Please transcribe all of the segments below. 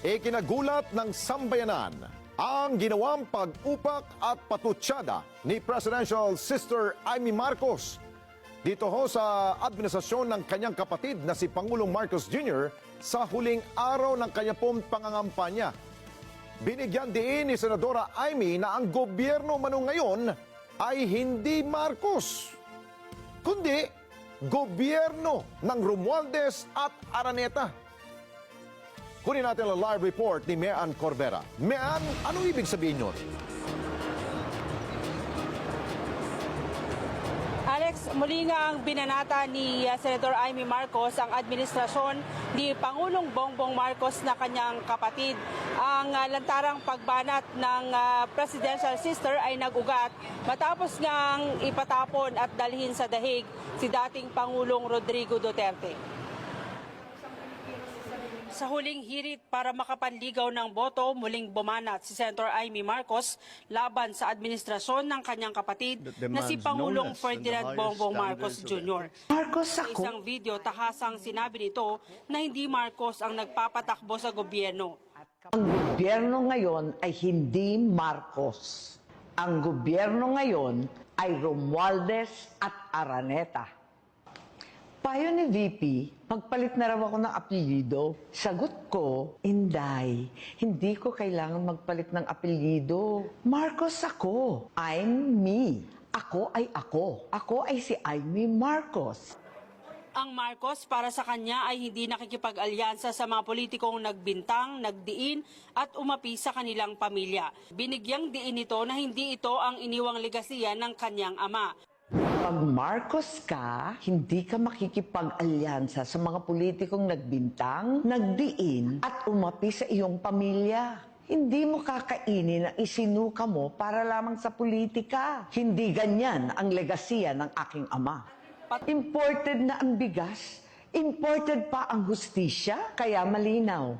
Ikinagulat ng sambayanan ang ginawang pag-upak at patutsada ni Presidential Sister Amy Marcos dito ho sa administrasyon ng kanyang kapatid na si Pangulong Marcos Jr. sa huling araw ng kanyang pong pangangampanya. Binigyan diin ni Senadora Amy na ang gobyerno manong ngayon ay hindi Marcos, kundi gobyerno ng Romualdez at Araneta. Kunin natin ang live report ni Mean Corbera. Mean, anong ibig sabihin yun? Alex, muli nga ang binanata ni uh, Senator Amy Marcos ang administrasyon ni Pangulong Bongbong Marcos na kanyang kapatid. Ang uh, lantarang pagbanat ng uh, presidential sister ay nagugat matapos ngang ipatapon at dalhin sa dahig si dating Pangulong Rodrigo Duterte. Sa huling hirit para makapanligaw ng boto, muling bumanat si Senator Amy Marcos laban sa administrasyon ng kanyang kapatid na si Pangulong Ferdinand Bongbong Marcos Jr. Marcos Sa isang video, tahasang sinabi nito na hindi Marcos ang nagpapatakbo sa gobyerno. Ang gobyerno ngayon ay hindi Marcos. Ang gobyerno ngayon ay Romualdez at Araneta. Payo ni VP, magpalit na raw ako ng apelyido. Sagot ko, Inday, hindi ko kailangan magpalit ng apelyido. Marcos ako. I'm me. Ako ay ako. Ako ay si Amy Marcos. Ang Marcos para sa kanya ay hindi nakikipag-alyansa sa mga politikong nagbintang, nagdiin at umapi sa kanilang pamilya. Binigyang diin nito na hindi ito ang iniwang legasiya ng kanyang ama. Pag Marcos ka, hindi ka makikipag-alyansa sa mga politikong nagbintang, nagdiin, at umapi sa iyong pamilya. Hindi mo kakainin ang isinuka mo para lamang sa politika. Hindi ganyan ang legasiya ng aking ama. Imported na ang bigas, imported pa ang hustisya, kaya malinaw.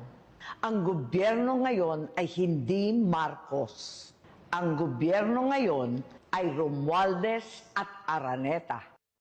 Ang gobyerno ngayon ay hindi Marcos. Ang gobyerno ngayon ay Romualdez at Araneta.